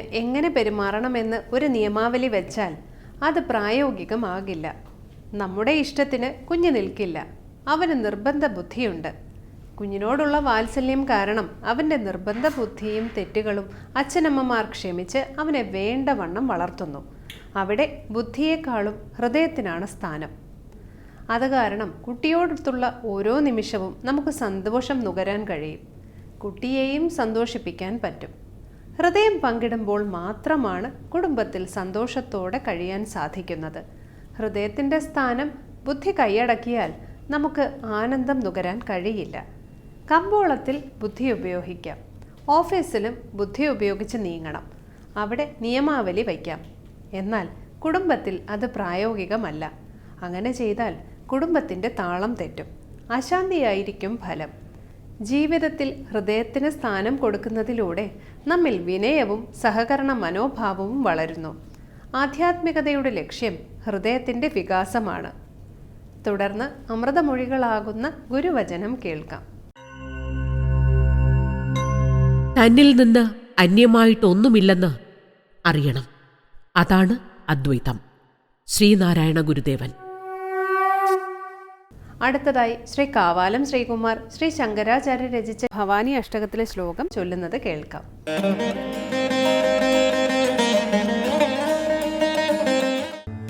എങ്ങനെ പെരുമാറണമെന്ന് ഒരു നിയമാവലി വെച്ചാൽ അത് പ്രായോഗികമാകില്ല. നമ്മുടെ ഇഷ്ടത്തിന് കുഞ്ഞ് നിൽക്കില്ല. അവന് നിർബന്ധ ബുദ്ധിയുണ്ട്. കുഞ്ഞിനോടുള്ള വാത്സല്യം കാരണം അവന്റെ നിർബന്ധ ബുദ്ധിയും തെറ്റുകളും അച്ഛനമ്മമാർ ക്ഷമിച്ച് അവനെ വേണ്ടവണ്ണം വളർത്തുന്നു. അവിടെ ബുദ്ധിയേക്കാളും ഹൃദയത്തിനാണ് സ്ഥാനം. അത് കാരണം കുട്ടിയോടടുത്തുള്ള ഓരോ നിമിഷവും നമുക്ക് സന്തോഷം നുകരാൻ കഴിയും. കുട്ടിയെയും സന്തോഷിപ്പിക്കാൻ പറ്റും. ഹൃദയം പങ്കിടുമ്പോൾ മാത്രമാണ് കുടുംബത്തിൽ സന്തോഷത്തോടെ കഴിയാൻ സാധിക്കുന്നത്. ഹൃദയത്തിന്റെ സ്ഥാനം ബുദ്ധി കൈയടക്കിയാൽ നമുക്ക് ആനന്ദം നുകരാൻ കഴിയില്ല. കമ്പോളത്തിൽ ബുദ്ധി ഉപയോഗിക്കാം. ഓഫീസിലും ബുദ്ധി ഉപയോഗിച്ച് നീങ്ങണം. അവിടെ നിയമാവലി വയ്ക്കാം. എന്നാൽ കുടുംബത്തിൽ അത് പ്രായോഗികമല്ല. അങ്ങനെ ചെയ്താൽ കുടുംബത്തിന്റെ താളം തെറ്റും. അശാന്തിയായിരിക്കും ഫലം. ജീവിതത്തിൽ ഹൃദയത്തിന് സ്ഥാനം കൊടുക്കുന്നതിലൂടെ നമ്മിൽ വിനയവും സഹകരണ മനോഭാവവും വളരുന്നു. ആധ്യാത്മികതയുടെ ലക്ഷ്യം ഹൃദയത്തിന്റെ വികാസമാണ്. തുടർന്ന് അമൃതമൊഴികളാകുന്ന ഗുരുവചനം കേൾക്കാം. തന്നിൽ നിന്ന് അന്യമായിട്ടൊന്നുമില്ലെന്ന് അറിയണം. അതാണ് അദ്വൈതം. ശ്രീനാരായണ ഗുരുദേവൻ. അടുത്തതായി ശ്രീ കാവാലം ശ്രീകുമാർ ശ്രീ ശങ്കരാചാര്യ രചിച്ച ഭവാനി അഷ്ടകത്തിലെ ശ്ലോകം ചൊല്ലുന്നത് കേൾക്കാം.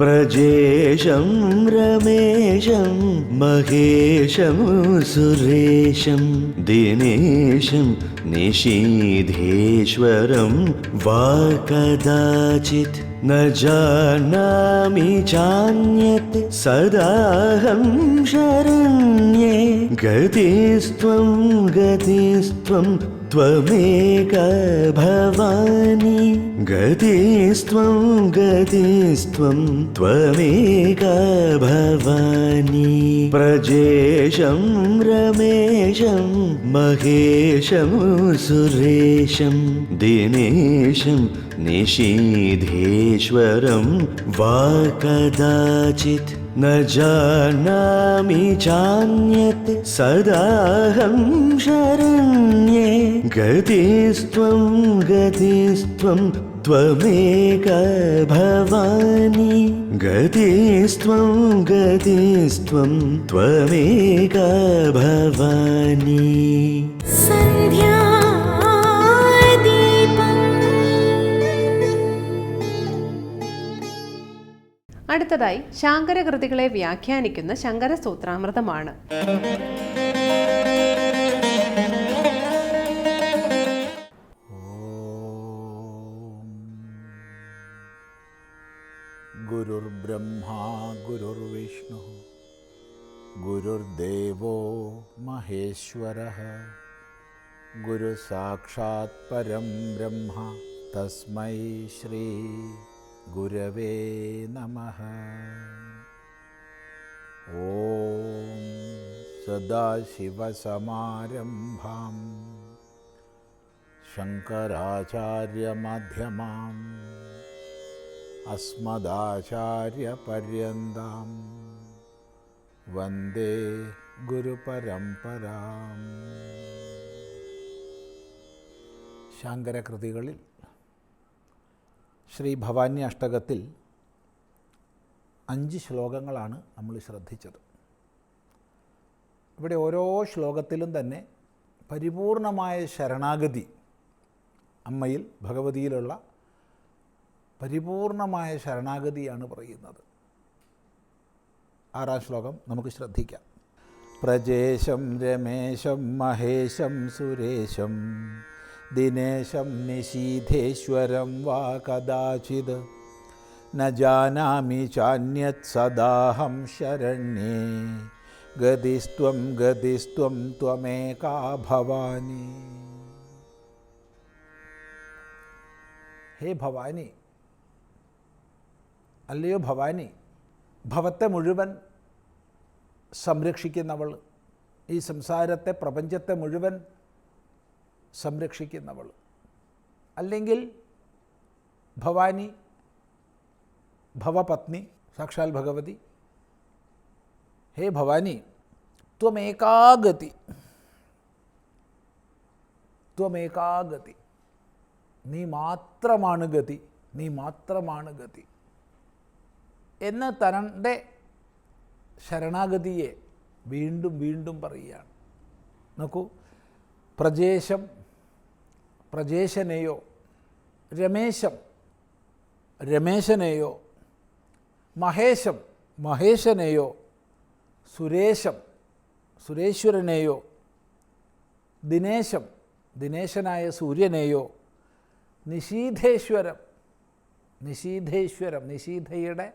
പ്രജേഷം രമേശം മഹേശം സുരേഷം ദിനേശം നിഷീധേശ്വരം വാ കദാചിത് न जानामि चान्यत् सदाहं शरण्ये गतिस्त्वं गतिस्त्वं त्वमेक भवानि गतिस्त्वं गतिस्त्वं त्वमेक भवानि प्रजेशं रमेशं महेशं सुरेशं दिनेशं निशीधेश्वरं वा कदाचित् न जानामि चान्यत् सदाहं शरण्ये गतिस्त्वं गतिस्त्वं त्वमेक भवानि गतिस्त्वं गतिस्त्वं त्वमेक भवानि അടുത്തതായി ശാങ്കരകൃതികളെ വ്യാഖ്യാനിക്കുന്ന ശങ്കര സൂത്രാമൃതമാണ് ഗുരുർബ്രഹ്മാ ഗുരുർവിഷ്ണു ഗുരുർദേവോ മഹേശ്വര ഗുരു സാക്ഷാത് പരം ബ്രഹ്മ തസ്മൈ ശ്രീ ഗുരവേ നമ. ഓം സദാശിവസമാരംഭാം. ശങ്കരാചാര്യമധ്യമാം. അസ്മദാചാര്യപര്യന്താം. വന്ദേ ഗുരുപരംപരാം ശങ്കരകൃതികളിൽ ശ്രീ ഭവാനി അഷ്ടകത്തിൽ അഞ്ച് ശ്ലോകങ്ങളാണ് നമ്മൾ ശ്രദ്ധിച്ചത്. ഇവിടെ ഓരോ ശ്ലോകത്തിലും തന്നെ പരിപൂർണമായ ശരണാഗതി അമ്മയിൽ ഭഗവതിയിലുള്ള പരിപൂർണമായ ശരണാഗതിയാണ് പറയുന്നത്. ആറാം ശ്ലോകം നമുക്ക് ശ്രദ്ധിക്കാം. പ്രജേശം രമേശം മഹേശം സുരേശം ദിനേശം നിശീധേശ്വരം വാ കദാചിത്. ന ചാന്യത് സദാഹം ശരണ്യേ. ഗതിസ്ത്വം ഗതിസ്ത്വം ത്വമേകാ ഭവാനി. ഹേ ഭവാനി. അല്ലയോ ഭവാനി. ഭവത്തെ മുഴുവൻ സംരക്ഷിക്കുന്നവൾ. ഈ സംസാരത്തെ പ്രപഞ്ചത്തെ മുഴുവൻ സംരക്ഷിക്കുന്നവൾ. അല്ലെങ്കിൽ ഭവാനി ഭവപത്നി സാക്ഷാൽ ഭഗവതി ഹേ ഭവാനി ത്വമേകാഗതി ത്വമേകാഗതി നീ മാത്രമാണ് ഗതി നീ മാത്രമാണ് ഗതി. എന്ന് തന്റെ ശരണാഗതിയെ വീണ്ടും വീണ്ടും പറയുകയാണ്. നോക്കൂ പ്രജേശം പ്രജേശനെയോ? രമേശം. രമേശനെയോ? മഹേശം. മഹേശനെയോ? സുരേശം. സുരേശ്വരനെയോ? ദിനേശം. ദിനേശനായ സൂര്യനെയോ? നിശീധേശ്വരം നിശീധേശ്വരം നിശീധയുടെ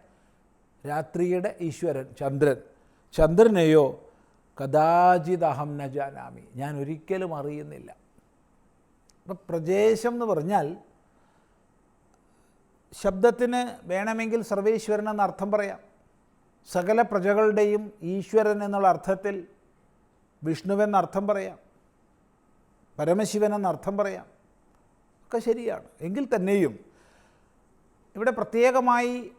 രാത്രിയുടെ ഈശ്വരൻ ചന്ദ്രൻ. ചന്ദ്രനെയോ? കഥാചിത് അഹം ന ജാനാമി. ഞാൻ ഒരിക്കലും അറിയുന്നില്ല. അപ്പം പ്രജേശം എന്ന് പറഞ്ഞാൽ ശബ്ദത്തിന് വേണമെങ്കിൽ സർവേശ്വരൻ എന്ന അർത്ഥം പറയാം. സകല പ്രജകളുടെയും ഈശ്വരൻ എന്നുള്ള അർത്ഥത്തിൽ വിഷ്ണുവെന്ന അർത്ഥം പറയാം. പരമശിവൻ എന്ന അർത്ഥം പറയാം. ഒക്കെ ശരിയാണ്. എങ്കിൽ തന്നെയും ഇവിടെ പ്രത്യേകമായി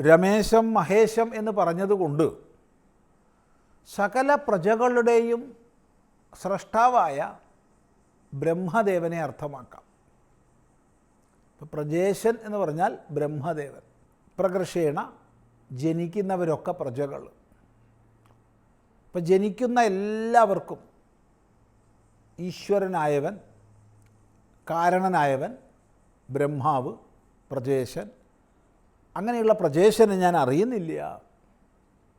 രമേശം മഹേശം എന്ന് പറഞ്ഞതുകൊണ്ട് സകല പ്രജകളുടെയും സ്രഷ്ടാവായ ബ്രഹ്മദേവനെ അർത്ഥമാക്കാം. ഇപ്പം പ്രജേശൻ എന്ന് പറഞ്ഞാൽ ബ്രഹ്മദേവൻ. പ്രകർഷേണ ജനിക്കുന്നവരൊക്കെ പ്രജകൾ. ഇപ്പം ജനിക്കുന്ന എല്ലാവർക്കും ഈശ്വരനായവൻ കാരണനായവൻ ബ്രഹ്മാവ് പ്രജേശൻ. അങ്ങനെയുള്ള പ്രജേശനെ ഞാൻ അറിയുന്നില്ല.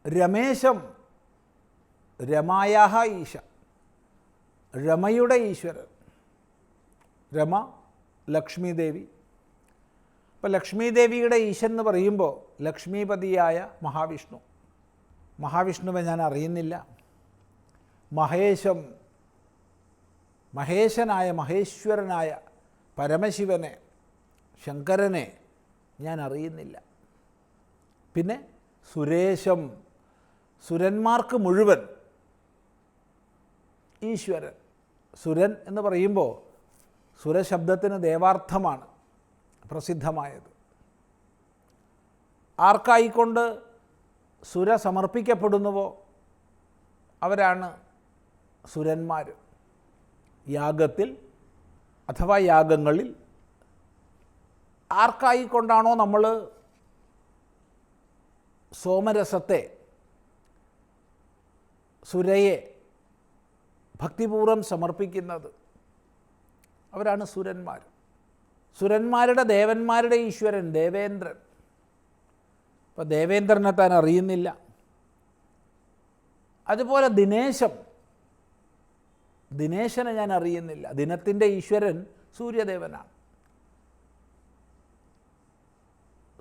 രമേശം രമായാഹ ഈശ രമയുടെ ഈശ്വരൻ. രമ ലക്ഷ്മി ദേവി അപ്പോൾ ലക്ഷ്മി ദേവിയുടെ ഈശൻ എന്ന് പറയുമ്പോൾ ലക്ഷ്മിപതിയായ മഹാവിഷ്ണു. മഹാവിഷ്ണുവെ ഞാൻ അറിയുന്നില്ല. മഹേശം മഹേശനായ മഹേശ്വരനായ പരമശിവനെ ശങ്കരനെ ഞാൻ അറിയുന്നില്ല. പിന്നെ സുരേശം സുരന്മാർക്ക് മുഴുവൻ ഈശ്വരൻ. സുരൻ എന്ന് പറയുമ്പോൾ സുരശബ്ദത്തിന് ദേവാർത്ഥമാണ് പ്രസിദ്ധമായത്. ആർക്കായിക്കൊണ്ട് സുര സമർപ്പിക്കപ്പെടുന്നുവോ? അവരാണ് സുരന്മാർ യാഗത്തിൽ അഥവാ യാഗങ്ങളിൽ ആർക്കായിക്കൊണ്ടാണോ നമ്മൾ സോമരസത്തെ സുരയെ ഭക്തിപൂർവം സമർപ്പിക്കുന്നത്? അവരാണ് സുരന്മാർ. സുരന്മാരുടെ ദേവന്മാരുടെ ഈശ്വരൻ ദേവേന്ദ്രൻ. അപ്പോൾ ദേവേന്ദ്രനെ താൻ അറിയുന്നില്ല. അതുപോലെ ദിനേശം. ദിനേശനെ ഞാൻ അറിയുന്നില്ല. ദിനത്തിന്റെ ഈശ്വരൻ സൂര്യദേവനാണ്.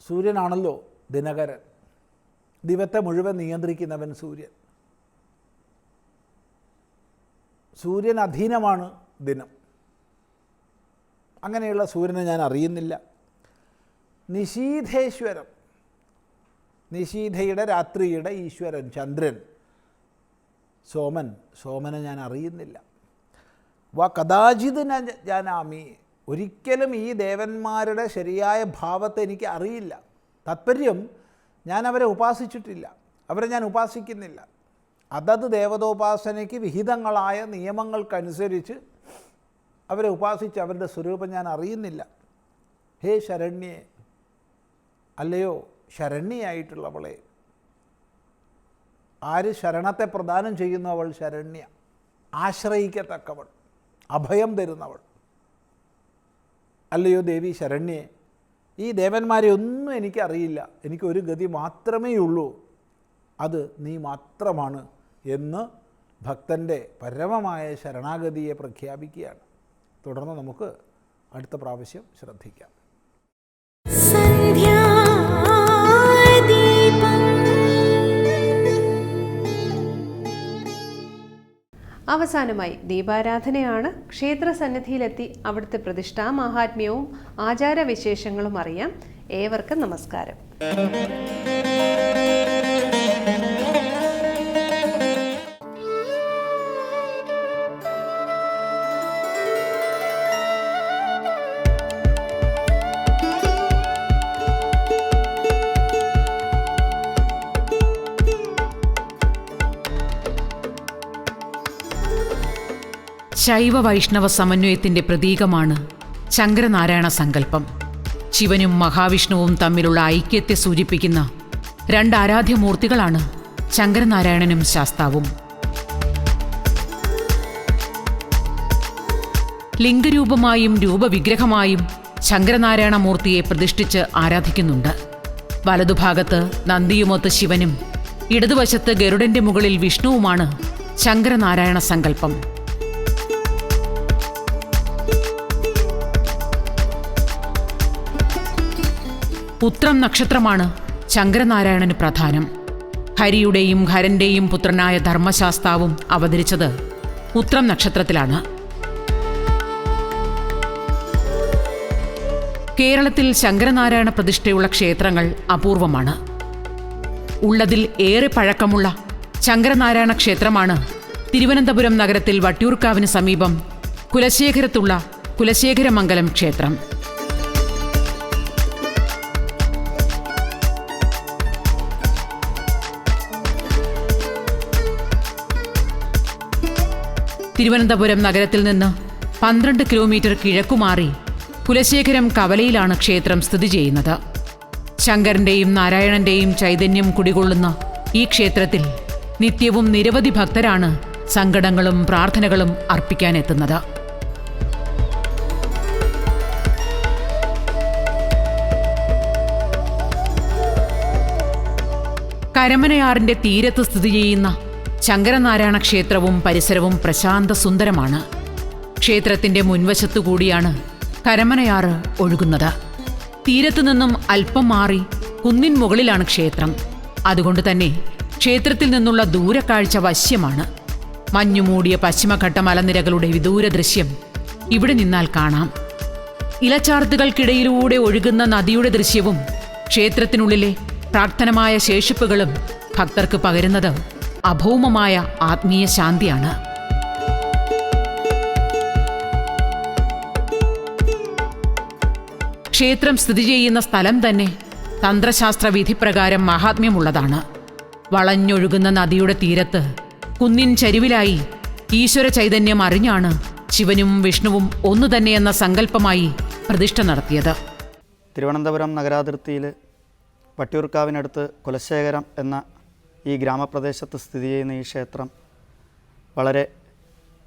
സൂര്യനാണല്ലോ ദിനകരൻ. ദിവത്തെ മുഴുവൻ നിയന്ത്രിക്കുന്നവൻ സൂര്യൻ. സൂര്യൻ അധീനമാണ് ദിനം. അങ്ങനെയുള്ള സൂര്യനെ ഞാൻ അറിയുന്നില്ല. നിശീധേശ്വരം നിശീധയുടെ രാത്രിയുടെ ഈശ്വരൻ ചന്ദ്രൻ സോമൻ. സോമനെ ഞാൻ അറിയുന്നില്ല. വ കഥാചിത് ഞാൻ ജാനാമി. ഒരിക്കലും ഈ ദേവന്മാരുടെ ശരിയായ ഭാവത്തെ എനിക്ക് അറിയില്ല. താത്പര്യം ഞാൻ അവരെ ഉപാസിച്ചിട്ടില്ല. അവരെ ഞാൻ ഉപാസിക്കുന്നില്ല. അതത് ദേവതോപാസനയ്ക്ക് വിഹിതങ്ങളായ നിയമങ്ങൾക്കനുസരിച്ച് അവരെ ഉപാസിച്ച് അവരുടെ സ്വരൂപം ഞാൻ അറിയുന്നില്ല. ഹേ ശരണ്യെ അല്ലയോ ശരണ്യായിട്ടുള്ളവളെ ആര് ശരണത്തെ പ്രദാനം ചെയ്യുന്നു അവൾ ശരണ്യ. ആശ്രയിക്കത്തക്കവൾ അഭയം തരുന്നവൾ. അല്ലയോ ദേവി ശരണ്യെ ഈ ദേവന്മാരെ ഒന്നും എനിക്കറിയില്ല. എനിക്കൊരു ഗതി മാത്രമേ ഉള്ളൂ. അത് നീ മാത്രമാണ് എന്ന് ഭക്തന്റെ പരമമായ ശരണാഗതിയെ പ്രഖ്യാപിക്കുകയാണ്. തുടർന്ന് നമുക്ക് അടുത്ത പ്രാവശ്യം ശ്രദ്ധിക്കാം. അവസാനമായി ദീപാരാധനയാണ് ക്ഷേത്ര സന്നിധിയിലെത്തി അവിടുത്തെ പ്രതിഷ്ഠാ മാഹാത്മ്യവും ആചാരവിശേഷങ്ങളും അറിയാം. ഏവർക്കും നമസ്കാരം. ശൈവ വൈഷ്ണവ സമന്വയത്തിന്റെ പ്രതീകമാണ് ശങ്കരനാരായണ സങ്കല്പം. ശിവനും മഹാവിഷ്ണുവും തമ്മിലുള്ള ഐക്യത്തെ സൂചിപ്പിക്കുന്ന രണ്ട് ആരാധ്യമൂർത്തികളാണ് ശങ്കരനാരായണനും ശാസ്താവും. ലിംഗരൂപമായും രൂപവിഗ്രഹമായും ശങ്കരനാരായണ മൂർത്തിയെ പ്രതിഷ്ഠിച്ച് ആരാധിക്കുന്നുണ്ട്. വലതുഭാഗത്ത് നന്ദിയുമൊത്ത് ശിവനും ഇടതുവശത്ത് ഗരുഡന്റെ മുകളിൽ വിഷ്ണുവുമാണ് ശങ്കരനാരായണ സങ്കല്പം. ഉത്രം നക്ഷത്രമാണ് ശങ്കരനാരായണന് പ്രധാനം. ഹരിയുടെയും ഹരന്റെയും പുത്രനായ ധർമ്മശാസ്താവും അവതരിച്ചത് ഉത്രം നക്ഷത്രത്തിലാണ്. കേരളത്തിൽ ശങ്കരനാരായണ പ്രതിഷ്ഠയുള്ള ക്ഷേത്രങ്ങൾ അപൂർവമാണ്. ഉള്ളതിൽ ഏറെ പഴക്കമുള്ള ശങ്കരനാരായണ ക്ഷേത്രമാണ് തിരുവനന്തപുരം നഗരത്തിൽ വട്ടിയൂർക്കാവിന് സമീപം കുലശേഖരത്തുള്ള കുലശേഖരമംഗലം ക്ഷേത്രം. തിരുവനന്തപുരം നഗരത്തിൽ നിന്ന് പന്ത്രണ്ട് കിലോമീറ്റർ കിഴക്കുമാറി കുലശേഖരം കവലയിലാണ് ക്ഷേത്രം സ്ഥിതി ചെയ്യുന്നത്. ശങ്കരന്റെയും നാരായണന്റെയും ചൈതന്യം കുടികൊള്ളുന്ന ഈ ക്ഷേത്രത്തിൽ നിത്യവും നിരവധി ഭക്തരാണ് സങ്കടങ്ങളും പ്രാർത്ഥനകളും അർപ്പിക്കാനെത്തുന്നത്. കരമനയാറിന്റെ തീരത്ത് സ്ഥിതി ചെയ്യുന്ന ശങ്കരനാരായണ ക്ഷേത്രവും പരിസരവും പ്രശാന്ത സുന്ദരമാണ്. ക്ഷേത്രത്തിന്റെ മുൻവശത്തുകൂടിയാണ് കരമനയാറ് ഒഴുകുന്നത്. തീരത്തു നിന്നും അല്പം മാറി കുന്നിൻ മുകളിലാണ് ക്ഷേത്രം. അതുകൊണ്ട് തന്നെ ക്ഷേത്രത്തിൽ നിന്നുള്ള ദൂരക്കാഴ്ച വശ്യമാണ്. മഞ്ഞുമൂടിയ പശ്ചിമഘട്ട മലനിരകളുടെ വിദൂര ദൃശ്യം ഇവിടെ നിന്നാൽ കാണാം. ഇലച്ചാർത്തുകൾക്കിടയിലൂടെ ഒഴുകുന്ന നദിയുടെ ദൃശ്യവും ക്ഷേത്രത്തിനുള്ളിലെ പ്രാർത്ഥനമായ ശേഷിപ്പുകളും ഭക്തർക്ക് പകരുന്നത് അഭൗമമായ ആത്മീയ ശാന്തിയാണ്. ക്ഷേത്രം സ്ഥിതി ചെയ്യുന്ന സ്ഥലം തന്നെ തന്ത്രശാസ്ത്ര വിധിപ്രകാരം മഹാത്മ്യമുള്ളതാണ്. വളഞ്ഞൊഴുകുന്ന നദിയുടെ തീരത്ത് കുന്നിൻ ചരിവിലായി ഈശ്വര ചൈതന്യം അറിഞ്ഞാണ് ശിവനും വിഷ്ണുവും ഒന്നു തന്നെയെന്ന സങ്കല്പമായി പ്രതിഷ്ഠ നടത്തിയത്. തിരുവനന്തപുരം നഗരാതിർത്തിയിൽ വട്ടിയൂർക്കാവിനടുത്ത് കുലശേഖരം എന്ന ഈ ഗ്രാമപ്രദേശത്ത് സ്ഥിതി ചെയ്യുന്ന ഈ ക്ഷേത്രം വളരെ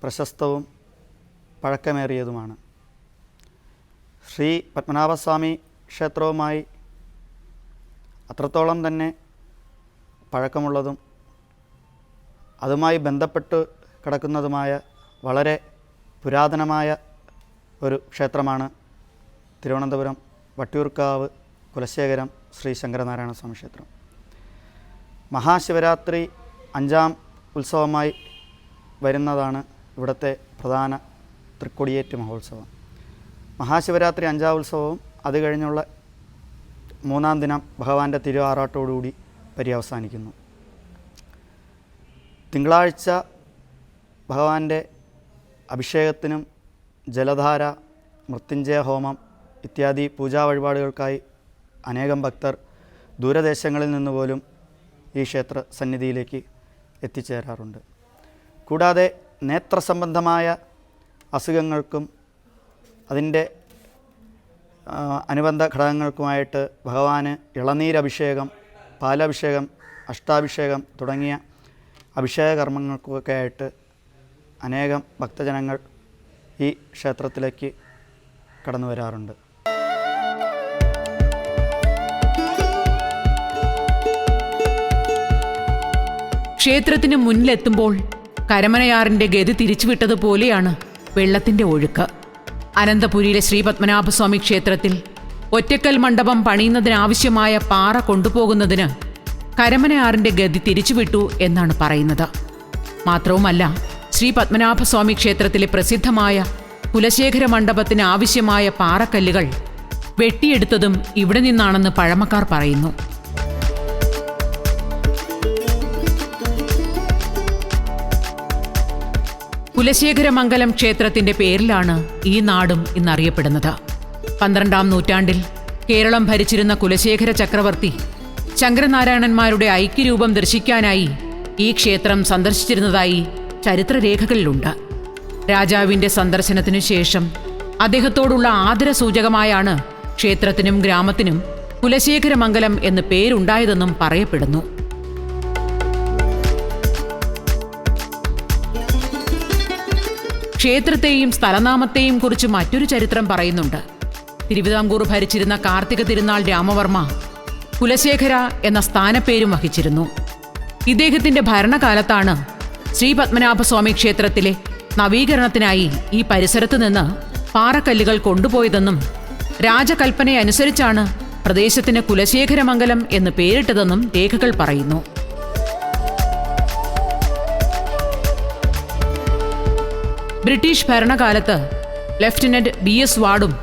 പ്രശസ്തവും പഴക്കമേറിയതുമാണ്. ശ്രീ പത്മനാഭസ്വാമി ക്ഷേത്രവുമായി അത്രത്തോളം തന്നെ പഴക്കമുള്ളതും അതുമായി ബന്ധപ്പെട്ട് കിടക്കുന്നതുമായ വളരെ പുരാതനമായ ഒരു ക്ഷേത്രമാണ് തിരുവനന്തപുരം വട്ടിയൂർക്കാവ് കുലശേഖരം ശ്രീ ശങ്കരനാരായണ സ്വാമി ക്ഷേത്രം. മഹാശിവരാത്രി അഞ്ചാം ഉത്സവമായി വരുന്നതാണ് ഇവിടുത്തെ പ്രധാന തൃക്കൊടിയേറ്റ് മഹോത്സവം. മഹാശിവരാത്രി അഞ്ചാം ഉത്സവവും അത് കഴിഞ്ഞുള്ള മൂന്നാം ദിനം ഭഗവാന്റെ തിരു ആറാട്ടോടുകൂടി പര്യവസാനിക്കുന്നു തിങ്കളാഴ്ച ഭഗവാന്റെ അഭിഷേകത്തിനും ജലധാര മൃത്യുഞ്ജയ ഹോമം ഇത്യാദി പൂജാ വഴിപാടുകൾക്കായി അനേകം ഭക്തർ ദൂരദേശങ്ങളിൽ നിന്ന് പോലും ഈ ക്ഷേത്ര സന്നിധിയിലേക്ക് എത്തിച്ചേരാറുണ്ട്. കൂടാതെ നേത്ര സംബന്ധമായ അസുഖങ്ങൾക്കും അതിന്റെ അനുബന്ധ ഘടകങ്ങൾക്കുമായിട്ട് ഭഗവാന് ഇളനീരഭിഷേകം പാലഭിഷേകം അഷ്ടാഭിഷേകം തുടങ്ങിയ അഭിഷേക കർമ്മങ്ങൾക്കൊക്കെ ആയിട്ട് അനേകം ഭക്തജനങ്ങൾ ഈ ക്ഷേത്രത്തിലേക്ക് കടന്നു വരാറുണ്ട് ക്ഷേത്രത്തിന് മുന്നിലെത്തുമ്പോൾ കരമനയാറിന്റെ ഗതി തിരിച്ചുവിട്ടതുപോലെയാണ് വെള്ളത്തിന്റെ ഒഴുക്ക്. അനന്തപുരിയിലെ ശ്രീപത്മനാഭസ്വാമി ക്ഷേത്രത്തിൽ ഒറ്റക്കൽ മണ്ഡപം പണിയുന്നതിനാവശ്യമായ പാറ കൊണ്ടുപോകുന്നതിന് കരമനയാറിന്റെ ഗതി തിരിച്ചുവിട്ടു എന്നാണ് പറയുന്നത്. മാത്രവുമല്ല ശ്രീ പത്മനാഭസ്വാമി ക്ഷേത്രത്തിലെ പ്രസിദ്ധമായ കുലശേഖര മണ്ഡപത്തിന് ആവശ്യമായ പാറക്കല്ലുകൾ വെട്ടിയെടുത്തതും ഇവിടെ നിന്നാണെന്ന് പഴമക്കാർ പറയുന്നു. കുലശേഖരമംഗലം ക്ഷേത്രത്തിന്റെ പേരിലാണ് ഈ നാടും ഇന്നറിയപ്പെടുന്നത്. പന്ത്രണ്ടാം നൂറ്റാണ്ടിൽ കേരളം ഭരിച്ചിരുന്ന കുലശേഖര ചക്രവർത്തി ശങ്കരനാരായണന്മാരുടെ ഐക്യരൂപം ദർശിക്കാനായി ഈ ക്ഷേത്രം സന്ദർശിച്ചിരുന്നതായി ചരിത്രരേഖകളിലുണ്ട്. രാജാവിന്റെ സന്ദർശനത്തിനു ശേഷം അദ്ദേഹത്തോടുള്ള ആദരസൂചകമായാണ് ക്ഷേത്രത്തിനും ഗ്രാമത്തിനും കുലശേഖരമംഗലം എന്ന് പേരുണ്ടായതെന്നും പറയപ്പെടുന്നു. ക്ഷേത്രത്തെയും സ്ഥലനാമത്തെയും കുറിച്ച് മറ്റൊരു ചരിത്രം പറയുന്നുണ്ട്. തിരുവിതാംകൂർ ഭരിച്ചിരുന്ന കാർത്തിക തിരുനാൾ രാമവർമ്മ കുലശേഖര എന്ന സ്ഥാനപ്പേരും വഹിച്ചിരുന്നു. ഇദ്ദേഹത്തിന്റെ ഭരണകാലത്താണ് ശ്രീ പത്മനാഭസ്വാമി ക്ഷേത്രത്തിലെ നവീകരണത്തിനായി ഈ പരിസരത്ത് നിന്ന് പാറക്കല്ലുകൾ കൊണ്ടുപോയതെന്നും രാജകൽപ്പനയനുസരിച്ചാണ് പ്രദേശത്തിന് കുലശേഖരമംഗലം എന്ന് പേരിട്ടതെന്നും രേഖകൾ പറയുന്നു. ബ്രിട്ടീഷ് ഭരണകാലത്ത് ലെഫ്റ്റനന്റ് ബി എസ് വാർഡും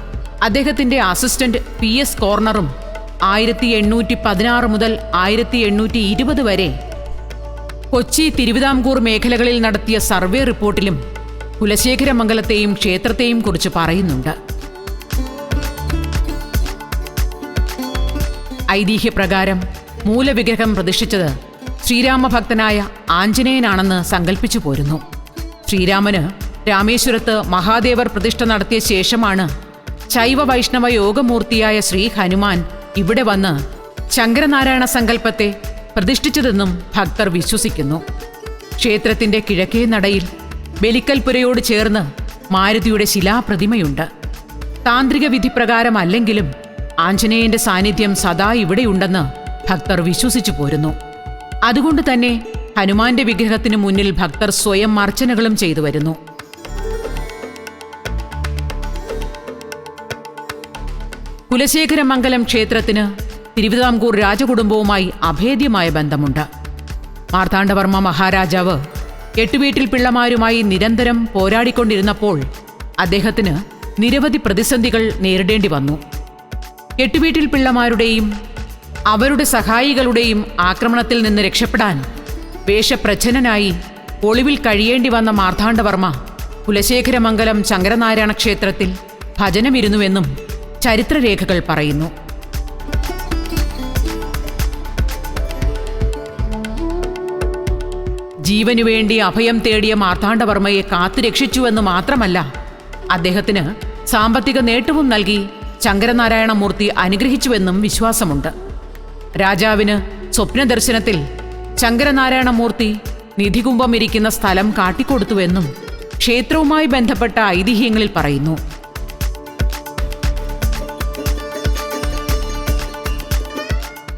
അദ്ദേഹത്തിന്റെ അസിസ്റ്റന്റ് പി എസ് കോർണറും ആയിരത്തി എണ്ണൂറ്റി പതിനാറ് മുതൽ ആയിരത്തി എണ്ണൂറ്റി ഇരുപത് വരെ കൊച്ചി തിരുവിതാംകൂർ മേഖലകളിൽ നടത്തിയ സർവേ റിപ്പോർട്ടിലും കുലശേഖരമംഗലത്തെയും ക്ഷേത്രത്തെയും കുറിച്ച് പറയുന്നുണ്ട്. ഐതിഹ്യപ്രകാരം മൂലവിഗ്രഹം പ്രതിഷ്ഠിച്ചത് ശ്രീരാമഭക്തനായ ആഞ്ജനേയനാണെന്ന് സങ്കല്പിച്ചു പോരുന്നു. ശ്രീരാമന് രാമേശ്വരത്ത് മഹാദേവർ പ്രതിഷ്ഠ നടത്തിയ ശേഷമാണ് ശൈവ വൈഷ്ണവ യോഗമൂർത്തിയായ ശ്രീ ഹനുമാൻ ഇവിടെ വന്ന് ശങ്കരനാരായണ സങ്കല്പത്തെ പ്രതിഷ്ഠിച്ചതെന്നും ഭക്തർ വിശ്വസിക്കുന്നു. ക്ഷേത്രത്തിന്റെ കിഴക്കേ നടയിൽ ബലിക്കൽപുരയോട് ചേർന്ന് മാരുതിയുടെ ശിലാപ്രതിമയുണ്ട്. താന്ത്രിക വിധിപ്രകാരമല്ലെങ്കിലും ആഞ്ജനേയന്റെ സാന്നിധ്യം സദാ ഇവിടെയുണ്ടെന്ന് ഭക്തർ വിശ്വസിച്ചു പോരുന്നു. അതുകൊണ്ട് തന്നെ ഹനുമാന്റെ വിഗ്രഹത്തിന് മുന്നിൽ ഭക്തർ സ്വയം അർച്ചനകളും ചെയ്തു വരുന്നു. കുലശേഖരമംഗലം ക്ഷേത്രത്തിന് തിരുവിതാംകൂർ രാജകുടുംബവുമായി അഭേദ്യമായ ബന്ധമുണ്ട്. മാർത്താണ്ഡവർമ്മ മഹാരാജാവ് എട്ടുവീട്ടിൽ പിള്ളമാരുമായി നിരന്തരം പോരാടിക്കൊണ്ടിരുന്നപ്പോൾ അദ്ദേഹത്തിന് നിരവധി പ്രതിസന്ധികൾ നേരിടേണ്ടി വന്നു. എട്ടുവീട്ടിൽ പിള്ളമാരുടെയും അവരുടെ സഹായികളുടെയും ആക്രമണത്തിൽ നിന്ന് രക്ഷപ്പെടാൻ വേഷപ്രച്ഛനായി ഒളിവിൽ കഴിയേണ്ടി വന്ന മാർത്താണ്ഡവർമ്മ കുലശേഖരമംഗലം ശങ്കരനാരായണ ക്ഷേത്രത്തിൽ ഭജനമിരുന്നുവെന്നും ചരിത്രരേഖകൾ പറയുന്നു. ജീവനു വേണ്ടി അഭയം തേടിയ മാർത്താണ്ഡവർമ്മയെ കാത്തുരക്ഷിച്ചുവെന്ന് മാത്രമല്ല അദ്ദേഹത്തിന് സാമ്പത്തിക നേട്ടവും നൽകി ശങ്കരനാരായണമൂർത്തി അനുഗ്രഹിച്ചുവെന്നും വിശ്വാസമുണ്ട്. രാജാവിന് സ്വപ്നദർശനത്തിൽ ശങ്കരനാരായണമൂർത്തി നിധികുംഭം ഇരിക്കുന്ന സ്ഥലം കാട്ടിക്കൊടുത്തുവെന്നും ക്ഷേത്രവുമായി ബന്ധപ്പെട്ട ഐതിഹ്യങ്ങളിൽ പറയുന്നു.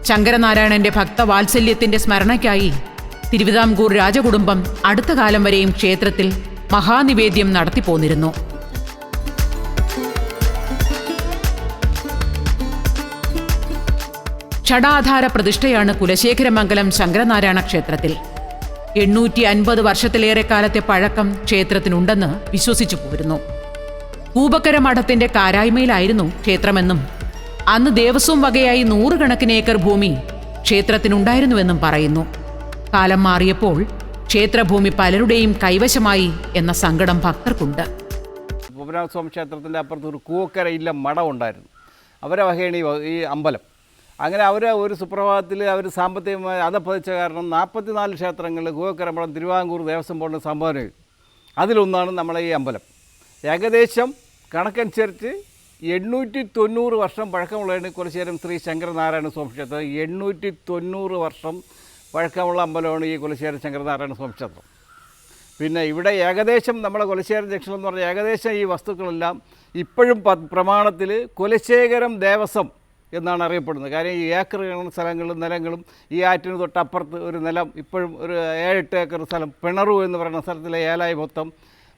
ശങ്കരനാരായണന്റെ ഭക്തവാത്സല്യത്തിന്റെ സ്മരണയ്ക്കായി തിരുവിതാംകൂർ രാജകുടുംബം അടുത്ത കാലം വരെയും ക്ഷേത്രത്തിൽ മഹാനിവേദ്യം നടത്തിപ്പോന്നിരുന്നു. ഷടാധാര പ്രതിഷ്ഠയാണ് കുലശേഖരമംഗലം ശങ്കരനാരായണ ക്ഷേത്രത്തിൽ. എണ്ണൂറ്റി അൻപത് വർഷത്തിലേറെ കാലത്തെ പഴക്കം ക്ഷേത്രത്തിനുണ്ടെന്ന് വിശ്വസിച്ചു പോരുന്നു കൂപക്കര മഠത്തിന്റെ കാരായ്മയിലായിരുന്നു ക്ഷേത്രമെന്നും അന്ന് ദേവസ്വം വകയായി നൂറുകണക്കിന് ഏക്കർ ഭൂമി ക്ഷേത്രത്തിനുണ്ടായിരുന്നുവെന്നും പറയുന്നു. കാലം മാറിയപ്പോൾ ക്ഷേത്രഭൂമി പലരുടെയും കൈവശമായി എന്ന സങ്കടം ഭക്തർക്കുണ്ട്. ഭൂപനാഥസ്വാമി ക്ഷേത്രത്തിന്റെ അപ്പുറത്ത് ഒരു കൂക്കര ഇല്ല മഠം ഉണ്ടായിരുന്നു. അവരെ വകയാണ് ഈ അമ്പലം. അങ്ങനെ അവർ ഒരു സുപ്രഭാതത്തിൽ അവർ സാമ്പത്തികമായി അതപ്പതിച്ച കാരണം നാൽപ്പത്തിനാല് ക്ഷേത്രങ്ങളിൽ കൂവക്കര മഠം തിരുവാങ്കൂർ ദേവസ്വം ബോർഡിന് സംഭാവന അതിലൊന്നാണ് നമ്മളെ ഈ അമ്പലം. ഏകദേശം കണക്കനുസരിച്ച് എണ്ണൂറ്റി തൊണ്ണൂറ് വർഷം പഴക്കമുള്ളതാണ് കുലശേരം ശ്രീ ശങ്കരനാരായണ സ്വാമി ക്ഷേത്രം. എണ്ണൂറ്റി തൊണ്ണൂറ് വർഷം പഴക്കമുള്ള അമ്പലമാണ് ഈ കുലശേരം ശങ്കരനാരായണ സ്വാമി ക്ഷേത്രം. പിന്നെ ഇവിടെ ഏകദേശം നമ്മളെ കുലശേഖരം ജംഗ്ഷൻ എന്ന് പറഞ്ഞാൽ ഏകദേശം ഈ വസ്തുക്കളെല്ലാം ഇപ്പോഴും പ്രമാണത്തിൽ കുലശേഖരം ദേവസ്വം എന്നാണ് അറിയപ്പെടുന്നത്. കാര്യം ഈ ഏക്കർ സ്ഥലങ്ങളും നിലങ്ങളും ഈ ആറ്റിന് തൊട്ടപ്പുറത്ത് ഒരു നിലം ഇപ്പോഴും ഒരു ഏഴെട്ട് ഏക്കർ സ്ഥലം പിണറു എന്ന് പറയുന്ന സ്ഥലത്തിലെ ഏലായി മൊത്തം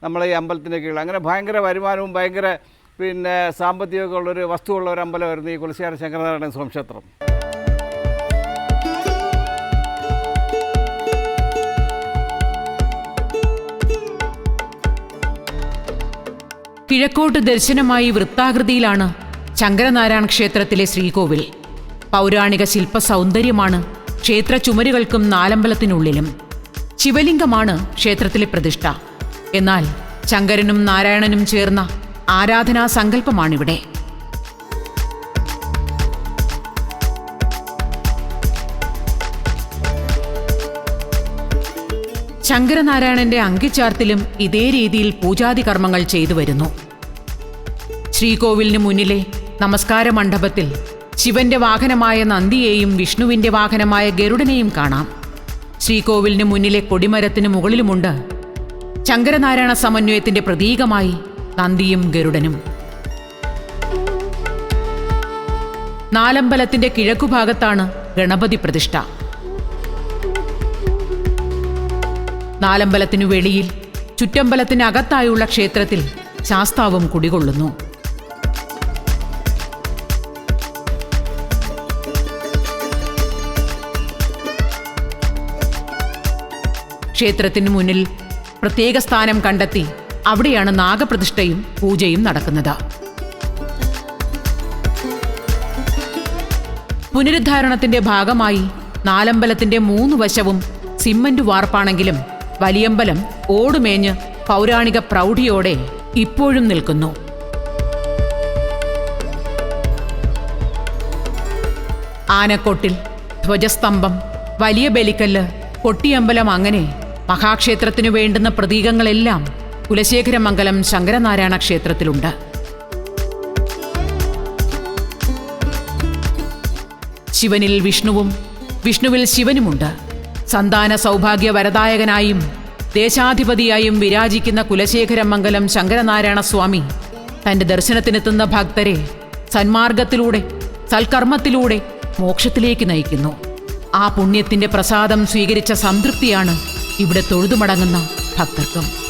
നമ്മളെ ഈ അമ്പലത്തിന്റെ കീഴിൽ. അങ്ങനെ ഭയങ്കര വരുമാനവും ഭയങ്കര പിന്നെ സാമ്പത്തികമൊക്കെ ഉള്ളൊരു വസ്തുവുള്ള ഒരു അമ്പലമായിരുന്നു ഈ കുളിശ്ശേര ശങ്കരനാരായണ സ്വാമി ക്ഷേത്രം കിഴക്കോട്ട് ദർശനമായി വൃത്താകൃതിയിലാണ് ശങ്കരനാരായണ ക്ഷേത്രത്തിലെ ശ്രീകോവിൽ. പൗരാണിക ശില്പ സൗന്ദര്യമാണ് ക്ഷേത്ര ചുമരുകൾക്കും നാലമ്പലത്തിനുള്ളിലും. ശിവലിംഗമാണ് ക്ഷേത്രത്തിലെ പ്രതിഷ്ഠ. എന്നാൽ ശങ്കരനും നാരായണനും ചേർന്ന ആരാധനാ സങ്കല്പമാണിവിടെ. ശങ്കരനാരായണന്റെ അങ്കിച്ചാർത്തിലും ഇതേ രീതിയിൽ പൂജാതി കർമ്മങ്ങൾ ചെയ്തു വരുന്നു. ശ്രീകോവിലിന് മുന്നിലെ നമസ്കാര മണ്ഡപത്തിൽ ശിവന്റെ വാഹനമായ നന്ദിയെയും വിഷ്ണുവിന്റെ വാഹനമായ ഗരുഡനെയും കാണാം. ശ്രീകോവിലിന് മുന്നിലെ കൊടിമരത്തിന് മുകളിലുമുണ്ട് ശങ്കരനാരായണ സമന്വയത്തിന്റെ പ്രതീകമായി നന്ദിയും ഗരുഡനും. നാലമ്പലത്തിന്റെ കിഴക്കുഭാഗത്താണ് ഗണപതി പ്രതിഷ്ഠ. നാലമ്പലത്തിനു വെളിയിൽ ചുറ്റമ്പലത്തിനകത്തായുള്ള ക്ഷേത്രത്തിൽ ശാസ്താവും കുടികൊള്ളുന്നു. ക്ഷേത്രത്തിനു മുന്നിൽ പ്രത്യേക സ്ഥാനം കണ്ടെത്തി അവിടെയാണ് നാഗപ്രതിഷ്ഠയും പൂജയും നടക്കുന്നത്. പുനരുദ്ധാരണത്തിന്റെ ഭാഗമായി നാലമ്പലത്തിന്റെ മൂന്ന് വശവും സിമന്റ് വാർപ്പാണെങ്കിലും വലിയമ്പലം ഓടുമേഞ്ഞ് പൗരാണിക പ്രൗഢിയോടെ ഇപ്പോഴും നിൽക്കുന്നു. ആനക്കൊട്ടിൽ ധ്വജസ്തംഭം വലിയ ബലിക്കല്ല് കൊട്ടിയമ്പലം അങ്ങനെ മഹാക്ഷേത്രത്തിനു വേണ്ടുന്ന പ്രതീകങ്ങളെല്ലാം കുലശേഖരമംഗലം ശങ്കരനാരായണ ക്ഷേത്രത്തിലുണ്ട്. ശിവനിൽ വിഷ്ണുവും വിഷ്ണുവിൽ ശിവനുമുണ്ട്. സന്താന സൗഭാഗ്യ വരദായകനായും ദേശാധിപതിയായും വിരാജിക്കുന്ന കുലശേഖരമംഗലം ശങ്കരനാരായണ സ്വാമി തന്റെ ദർശനത്തിനെത്തുന്ന ഭക്തരെ സന്മാർഗത്തിലൂടെ സൽക്കർമ്മത്തിലൂടെ മോക്ഷത്തിലേക്ക് നയിക്കുന്നു. ആ പുണ്യത്തിന്റെ പ്രസാദം സ്വീകരിച്ച സംതൃപ്തിയാണ് ഇവിടെ തൊഴുതുമടങ്ങുന്ന ഭക്തർക്കും.